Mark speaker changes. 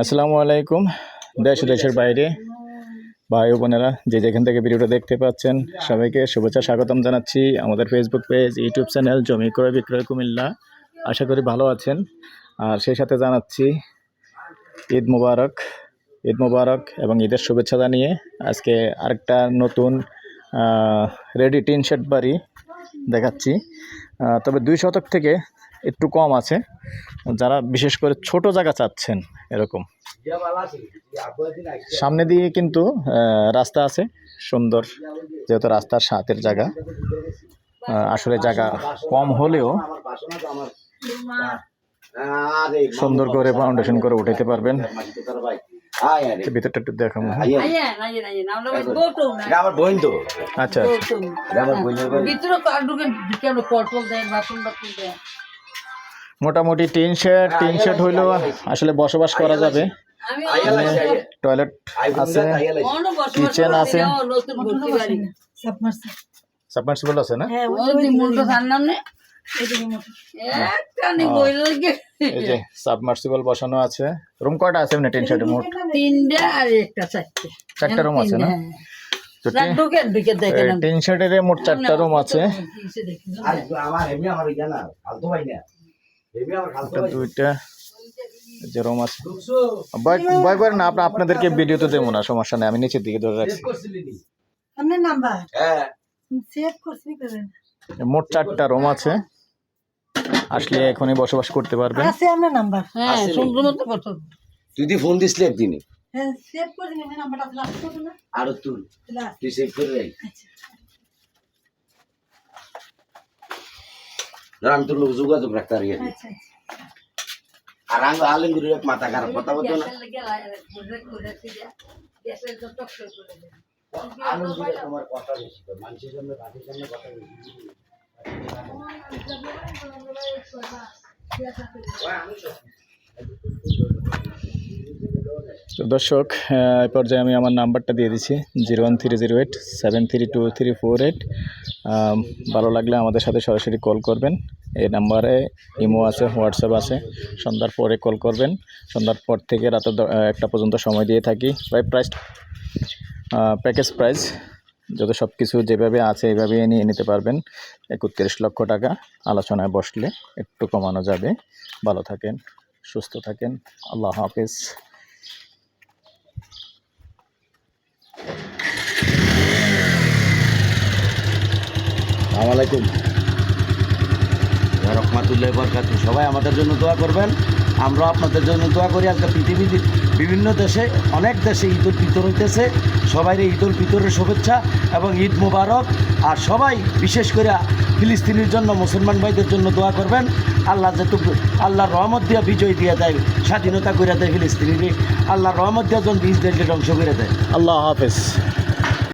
Speaker 1: আসসালামু আলাইকুম, দেশ দেশের বাইরে। ভাই বোনেরা, যে যেখান থেকে ভিডিওটা দেখতে পাচ্ছেন, সবাইকে শুভেচ্ছা স্বাগতম জানাচ্ছি। আমাদের ফেসবুক পেজ ইউটিউব চ্যানেল জমি ক্রয়, বিক্রয়, কুমিল্লা। আশা করি ভালো আছেন। আর সেই সাথে জানাচ্ছি, ঈদ মুবারক ঈদ মুবারক এবং ঈদের শুভেচ্ছা জানিয়ে আজকে আরেকটা নতুন রেডি টিন শেড বাড়ি দেখাচ্ছি। তবে দুই শতক থেকে একটু কম আছে। যারা বিশেষ করে ছোট জায়গা চাচ্ছেন এরকম। সামনে দিয়ে কিন্তু রাস্তা আছে সুন্দর যেহেতু রাস্তার সাথের জায়গা। আসলে জায়গা কম হলেও সুন্দর করে ফাউন্ডেশন করে উঠাইতে পারবেন। ভিতরটা একটু।
Speaker 2: আমরা
Speaker 3: বোন তো।
Speaker 1: আচ্ছা
Speaker 3: আমার
Speaker 2: ভিতরে
Speaker 1: মোটামুটি টিন শেড টিন শেড হইলেও আসলে বসবাস করা যাবে। টয়লেট আছে
Speaker 2: করে
Speaker 1: আছে। সাবমার্সিবল। আছে না?
Speaker 2: ওই যে মুন্ডু জানলাম না? একটা নি বইল লাগে।
Speaker 1: এই যে সাবমার্সিবল বসানো আছে। রুম কয়টা আছে এমনি টিন শেডে? মোট
Speaker 2: তিনটা আর একটা চারটে।
Speaker 1: চারটা রুম আছে না?
Speaker 2: আমি।
Speaker 1: টিন শেডের মোট চারটা রুম আছে।
Speaker 2: কিসে দেখি?
Speaker 3: আর আমার এমনি আমার না। ভাই
Speaker 1: দুইটা যে রুম আছে ভয় করেন না আপনাদেরকে ভিডিও তো দেবো না সমস্যা নেই আমি নিচের দিকে ধরে রাখছি।
Speaker 3: হ্যাঁ।
Speaker 4: সেভ করছি করেন।
Speaker 1: মোট চারটা রুম আছে আসলে এখনই বসবাস করতে পারবেন।
Speaker 4: আছে আপনার নাম্বার?
Speaker 2: হ্যাঁ
Speaker 3: তুই দি ফোন দিসলি একদিনে।
Speaker 4: হ্যাঁ সেভ করে দিন নাম্বারটা লাস্ট করুন না?
Speaker 3: আর তুই
Speaker 4: লাস্ট
Speaker 3: তুই সেভ করে রাখ।
Speaker 4: আচ্ছা।
Speaker 3: ধর আমি তোর লোক যোগাযোগ রাখতে পারি আর।
Speaker 4: আচ্ছা আচ্ছা।
Speaker 3: আর আঙ্গ আলেঙ্গুরির এক মাথা খারাপ কথা বলতো না। তোমার কথা বেশি মানুষের সামনে বাকির সামনে কথা বেশি
Speaker 1: তো দর্শক এই পর্যায়ে আমি আমার নাম্বারটা দিয়ে দিচ্ছি, zero one three zero eight, seven three two three four eight. ভালো লাগলে আমাদের সাথে সরাসরি কল করবেন। এই নাম্বারে ইমো আছে, হোয়াটসঅ্যাপ আছে, সন্ধ্যার পরে কল করবেন। সন্ধ্যার পর থেকে রাতে একটা পর্যন্ত সময় দিয়ে থাকি। প্রায় প্রাইস প্যাকেজ প্রাইস যত সব কিছু যেভাবে আছে এইভাবে নিয়ে নিতে পারবেন। একত্রিশ লক্ষ টাকা আলোচনায় বসলে একটু কমানো যাবে। ভালো থাকেন, সুস্থ থাকেন। আল্লাহ হাফেজ।
Speaker 3: আলাইকুম। রহমাতুল্লাহ বরকাত সবাই আমাদের জন্য দোয়া করবেন। আমরা আপনাদের জন্য দোয়া করি। আজকে পৃথিবীর বিভিন্ন দেশে অনেক দেশে ঈদ উল ফিতর হইতেছে। সবাই ঈদ উল ফিতরের শুভেচ্ছা এবং ঈদ মোবারক। আর সবাই বিশেষ করে ফিলিস্তিনের জন্য মুসলমান ভাইদের জন্য দোয়া করবেন। আল্লাহ যেহেতু আল্লাহর রহমত দিয়া বিজয় দিয়ে দেয় স্বাধীনতা করে দেয় ফিলিস্তিনি আল্লাহর রহমত দিয়া যখন ইসরায়েলকে ধ্বংস করে দেয়।
Speaker 1: আল্লাহ হাফেজ।